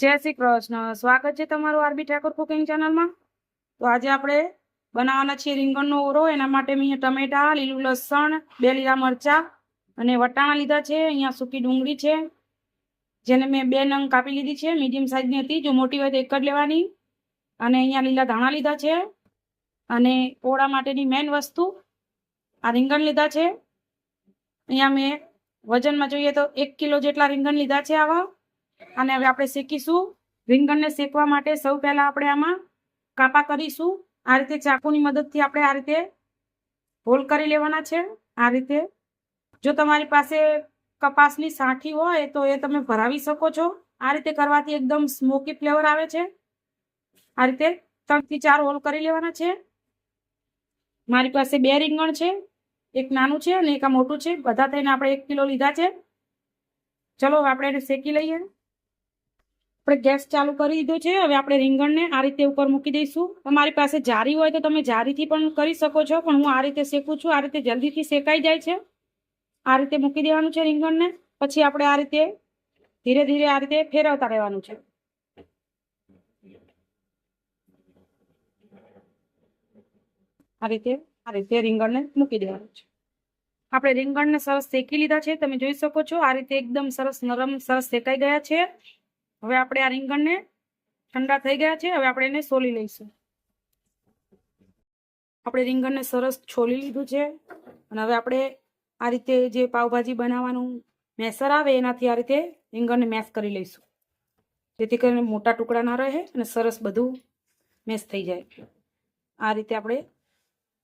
જય શ્રી કૃષ્ણ. સ્વાગત છે તમારું આરબી ઠાકોર કુકિંગ ચેનલમાં. તો આજે આપણે બનાવવાના છીએ રીંગણનો ઓરો એના માટે મેં અહીંયા ટમેટા, લીલું લસણ, બે લીલા મરચાં અને વટાણા લીધા છે. અહીંયા સૂકી ડુંગળી છે, જેને મેં બે નંગ કાપી લીધી છે. મીડિયમ સાઇઝની હતી. જો મોટી હોય તો એક જ લેવાની. અને અહીંયા લીલા ધાણા લીધા છે. અને ઓળા માટેની મેઇન વસ્તુ આ રીંગણ લીધા છે. અહીંયા મેં વજનમાં જોઈએ તો એક કિલો જેટલા રીંગણ લીધા છે આવા. અને હવે આપણે શેકીશું રીંગણને શેકવા માટે સૌ પહેલાં આપણે આમાં કાપા કરીશું. આ રીતે ચાકુની મદદથી આપણે આ રીતે હોલ કરી લેવાના છે. આ રીતે જો તમારી પાસે કપાસની સાંઠી હોય તો એ તમે ભરાવી શકો છો. આ રીતે કરવાથી એકદમ સ્મોકી ફ્લેવર આવે છે. આ રીતે ત્રણથી ચાર હોલ કરી લેવાના છે. મારી પાસે બે રીંગણ છે, એક નાનું છે અને એક આ મોટું છે. બધા થઈને આપણે એક કિલો લીધા છે. ચલો આપણે એને શેકી લઈએ. આપણે ગેસ ચાલુ કરી દીધો છે. હવે આપણે રીંગણને આ રીતે ઉપર મૂકી દઈશું. તમારી પાસે જારી હોય તો તમે જારીથી પણ કરી શકો છો, પણ હું આ રીતે શેકું છું. આ રીતે જલ્દીથી શેકાઈ જાય છે. આ રીતે મૂકી દેવાનું છે રીંગણને. પછી આપણે આ રીતે ધીરે ધીરે આ રીતે ફેરવતા રહેવાનું છે. આ રીતે આ રીતે રીંગણને મૂકી દેવાનું છે. આપણે રીંગણને સરસ શેકી લીધા છે. તમે જોઈ શકો છો, આ રીતે એકદમ સરસ નરમ, સરસ શેકાઈ ગયા છે. હવે આપણે આ રીંગણને ઠંડા થઈ ગયા છે, હવે આપણે એને સોલી લઈશું. આપણે રીંગણને સરસ છોલી લીધું છે, અને હવે આપણે આ રીતે જે પાવભાજી બનાવવાનું મેસર આવે, એનાથી આ રીતે રીંગણને મેસ કરી લઈશું. જેથી કરીને મોટા ટુકડા ના રહે અને સરસ બધું મેસ થઈ જાય. આ રીતે આપણે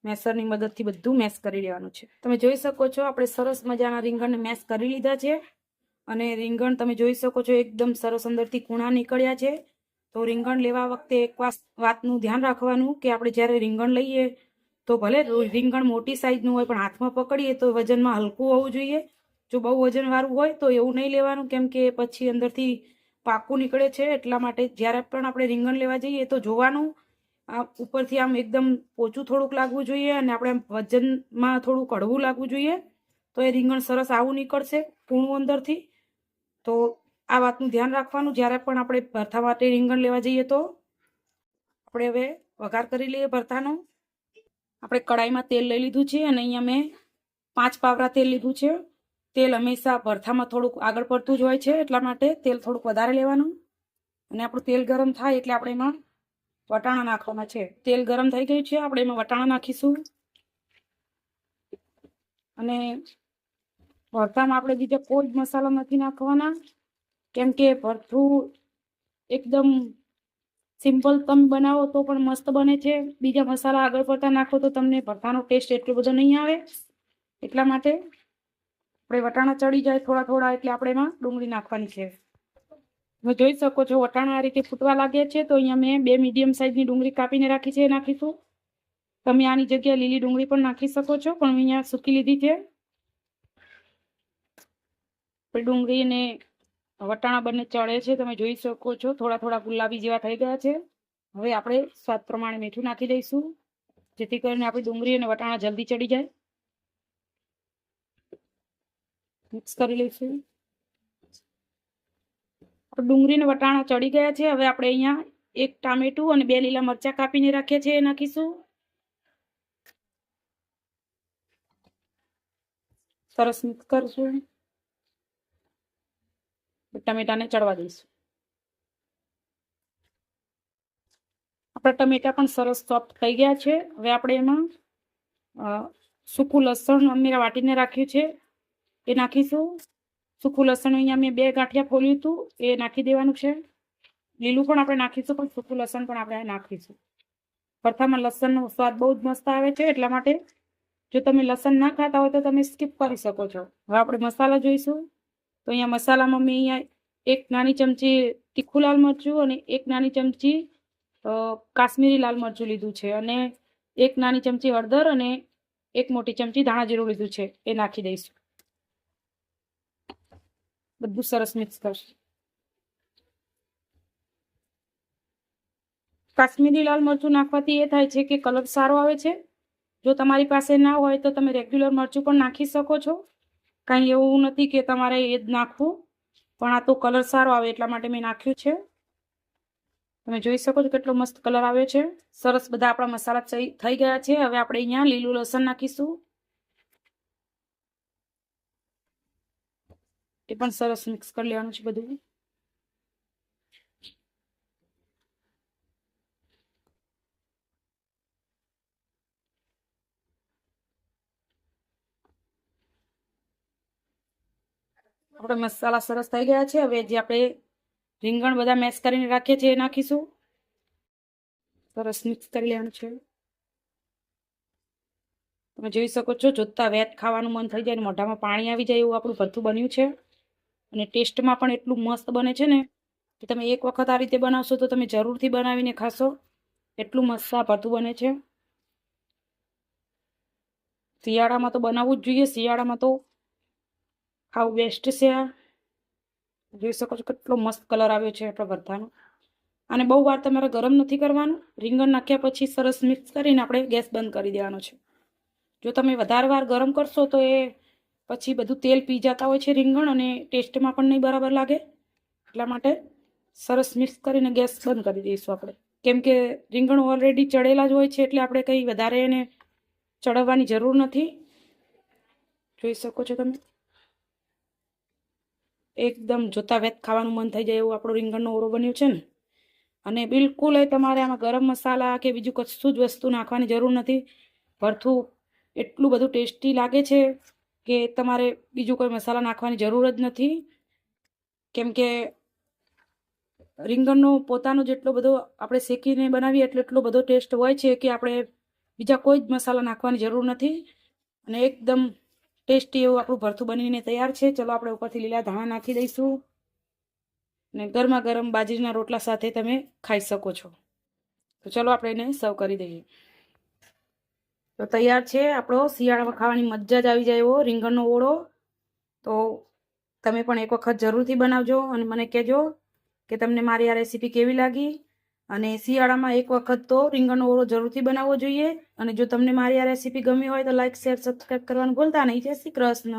મેસરની મદદથી બધું મેસ કરી લેવાનું છે. તમે જોઈ શકો છો, આપણે સરસ મજાના રીંગણને મેસ કરી લીધા છે. અને રીંગણ તમે જોઈ શકો છો, એકદમ સરસ અંદરથી કૂણા નીકળ્યા છે. તો રીંગણ લેવા વખતે એક વાતનું ધ્યાન રાખવાનું કે આપણે જ્યારે રીંગણ લઈએ તો ભલે રીંગણ મોટી સાઈઝનું હોય પણ હાથમાં પકડીએ તો વજનમાં હલકું હોવું જોઈએ. જો બહુ વજનવાળું હોય તો એવું નહીં લેવાનું, કેમ કે પછી અંદરથી પાકું નીકળે છે. એટલા માટે જ્યારે પણ આપણે રીંગણ લેવા જઈએ તો જોવાનું, આ ઉપરથી આમ એકદમ પોચું થોડુંક લાગવું જોઈએ અને આપણે વજનમાં થોડું કડવું લાગવું જોઈએ. તો એ રીંગણ સરસ આવું નીકળશે કૂણું અંદરથી. તો આ વાતનું ધ્યાન રાખવાનું. જ્યારે પણ આપણે ભરથા માટે રીંગણ લેવા જઈએ તો આપણે હવે વઘાર કરી લઈએ ભરથાનો. આપણે કડાઈમાં તેલ લઈ લીધું છે અને અહીંયા મેં પાંચ પાવરા તેલ લીધું છે. તેલ હંમેશા ભરથામાં થોડુંક આગળ પડતું જ હોય છે, એટલા માટે તેલ થોડુંક વધારે લેવાનું. અને આપણું તેલ ગરમ થાય એટલે આપણે એમાં વટાણા નાખવાના છે. તેલ ગરમ થઈ ગયું છે, આપણે એમાં વટાણા નાખીશું. અને ભરથામાં આપણે બીજા કોઈ જ મસાલા નથી નાખવાના. કેમ કે ભરથું એકદમ સિમ્પલ તમે બનાવો તો પણ મસ્ત બને છે. બીજા મસાલા આગળ પડતા નાખો તો તમને ભરતાનો ટેસ્ટ એટલો બધો નહીં આવે. એટલા માટે આપણે વટાણા ચડી જાય થોડા થોડા એટલે આપણે એમાં ડુંગળી નાખવાની છે. તમે જોઈ શકો છો વટાણા આ રીતે ફૂટવા લાગ્યા છે. તો અહીંયા મેં બે મીડિયમ સાઇઝની ડુંગળી કાપીને રાખી છે, એ નાખીશું. તમે આની જગ્યાએ લીલી ડુંગળી પણ નાખી શકો છો, પણ અહીંયા સૂકી લીધી છે. ડુંગળી અને વટાણા બંને ચડે છે, તમે જોઈ શકો છો. થોડા થોડા ગુલાબી જેવા થઈ ગયા છે. હવે આપણે સ્વાદ પ્રમાણે મીઠું નાખી દઈશું, જેથી કરીને આપણી ડુંગળી અને વટાણા જલ્દી ચડી જાય. મિક્સ કરી લઈશું. ડુંગળી ને વટાણા ચડી ગયા છે. હવે આપણે અહીંયા એક ટામેટું અને બે લીલા મરચાં કાપીને રાખ્યા છે એ નાખીશું. સરસ મિક્સ કરશું. ટમેટાને ચડવા દઈશું. આપણા ટમેટા પણ સરસ સોફ્ટ થઈ ગયા છે. હવે આપણે એમાં સૂકું લસણ અમીરા વાટીને રાખ્યું છે. એ નાખીશું. સૂકું લસણ અહીંયા મેં બે ગાંઠિયા ફોલ્યું હતું. એ નાખી દેવાનું છે. લીલું પણ આપણે નાખીશું, પણ સૂકું લસણ પણ આપણે નાખીશું. ભરથામાં લસણનો સ્વાદ બહુ જ મસ્ત આવે છે, એટલા માટે જો તમે લસણ ના ખાતા હોય તો તમે સ્કીપ કરી શકો છો. હવે આપણે મસાલા જોઈશું. તો અહીંયા મસાલામાં મેં અહીંયા એક નાની ચમચી તીખું લાલ મરચું અને એક નાની ચમચી કાશ્મીરી લાલ મરચું લીધું છે. અને એક નાની ચમચી હળદર અને એક મોટી ચમચી ધાણા જીરું લીધું છે. એ નાખી દઈશું. બધું સરસ મિક્સ કરશું. કાશ્મીરી લાલ મરચું નાખવાથી એ થાય છે કે કલર સારો આવે છે. જો તમારી પાસે ના હોય તો તમે રેગ્યુલર મરચું પણ નાખી શકો છો. કાંઈ એવું નથી કે તમારે એ જ નાખવું. પણ આ તો કલર સારો આવે એટલા માટે મેં નાખ્યું છે. તમે જોઈ શકો છો કેટલો મસ્ત કલર આવ્યો છે. સરસ બધા આપણા મસાલા થઈ ગયા છે. હવે આપણે અહીંયા લીલું લસણ નાખીશું. એ પણ સરસ મિક્સ કરી લેવાનું છે બધું. આપણે મસાલા સરસ થઈ ગયા છે. હવે જે આપણે રીંગણ બધા મેશ કરીને રાખીએ છીએ એ નાખીશું. સરસ મિક્સ કરી લેવાનું છે. તમે જોઈ શકો છો, જોતા વેત ખાવાનું મન થઈ જાય અને મોઢામાં પાણી આવી જાય એવું આપણું ભથ્થું બન્યું છે. અને ટેસ્ટમાં પણ એટલું મસ્ત બને છે ને કે તમે એક વખત આ રીતે બનાવશો તો તમે જરૂરથી બનાવીને ખાશો. એટલું મસ્ત આ ભથ્થું બને છે. શિયાળામાં તો બનાવવું જ જોઈએ. શિયાળામાં તો ખાવું બેસ્ટ છે જોઈ શકો છો કેટલો મસ્ત કલર આવ્યો છે આપણા ભરથાનો અને બહુ વાર તમારે ગરમ નથી કરવાનું, રીંગણ નાખ્યા પછી સરસ મિક્સ કરીને આપણે ગેસ બંધ કરી દેવાનો છે. જો તમે વધારે વાર ગરમ કરશો તો એ પછી બધું તેલ પી જતા હોય છે રીંગણ અને ટેસ્ટમાં પણ નહીં બરાબર લાગે. એટલા માટે સરસ મિક્સ કરીને ગેસ બંધ કરી દઈશું આપણે. કેમ કે રીંગણ ઓલરેડી ચડેલા જ હોય છે એટલે આપણે કંઈ વધારે એને ચડવવાની જરૂર નથી. જોઈ શકો છો તમે? એકદમ જોતા વેત ખાવાનું મન થઈ જાય એવું આપણો રીંગણનો ઓરો બન્યો છે ને. અને બિલકુલ તમારે આમાં ગરમ મસાલા કે બીજું કશું જ વસ્તુ નાખવાની જરૂર નથી. ભરથું, એટલું બધું ટેસ્ટી લાગે છે કે તમારે બીજું કોઈ મસાલા નાખવાની જરૂર જ નથી. કેમ કે રીંગણનો પોતાનો જેટલો બધો આપણે શેકીને બનાવીએ એટલે એટલો બધો ટેસ્ટ હોય છે કે આપણે બીજા કોઈ જ મસાલા નાખવાની જરૂર નથી. અને એકદમ ટેસ્ટી એવું આપણું ભરથું બનીને તૈયાર છે. ચલો આપણે ઉપરથી લીલા ધાણા નાખી દઈશું. ને ગરમા ગરમ બાજરીના રોટલા સાથે તમે ખાઈ શકો છો. તો ચલો આપણે એને સર્વ કરી દઈએ. તો તૈયાર છે આપણો. શિયાળામાં ખાવાની મજા જ આવી જાય એવો. રીંગણનો ઓળો. તો તમે પણ એક વખત જરૂરથી બનાવજો અને મને કહેજો કે તમને મારી આ રેસીપી કેવી લાગી? અને શિયાળામાં એક વખત તો રીંગણનો ઓળો જરૂરથી બનાવવો જોઈએ. અને જો તમને મારી આ રેસીપી ગમી હોય તો લાઈક શેર સબસ્ક્રાઈબ કરવાનું ભૂલતા નહીં. જય શ્રી કૃષ્ણ.